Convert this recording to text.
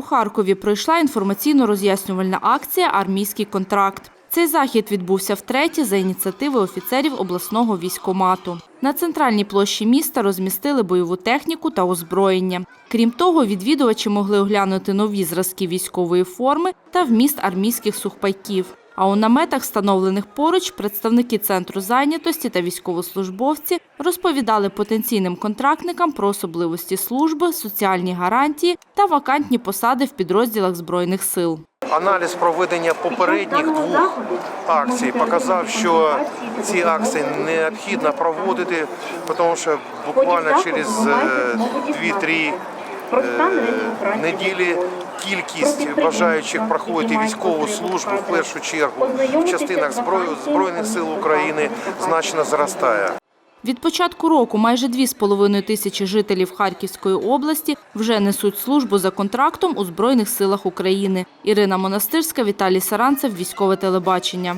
У Харкові пройшла інформаційно-роз'яснювальна акція Армійський контракт. Цей захід відбувся втретє за ініціативи офіцерів обласного військомату. На центральній площі міста розмістили бойову техніку та озброєння. Крім того, відвідувачі могли оглянути нові зразки військової форми та вміст армійських сухпайків. А у наметах, встановлених поруч, представники центру зайнятості та військовослужбовці розповідали потенційним контрактникам про особливості служби, соціальні гарантії та вакантні посади в підрозділах збройних сил. Аналіз проведення попередніх двох акцій показав, що ці акції необхідно проводити, тому що буквально через е, 2-3 е, неділі кількість бажаючих проходити військову службу в першу чергу в частинах зброї Збройних сил України значно зростає. Від початку року майже 2,5 тисячі жителів Харківської області вже несуть службу за контрактом у Збройних силах України. Ірина Монастирська, Віталій Саранцев, Військове телебачення.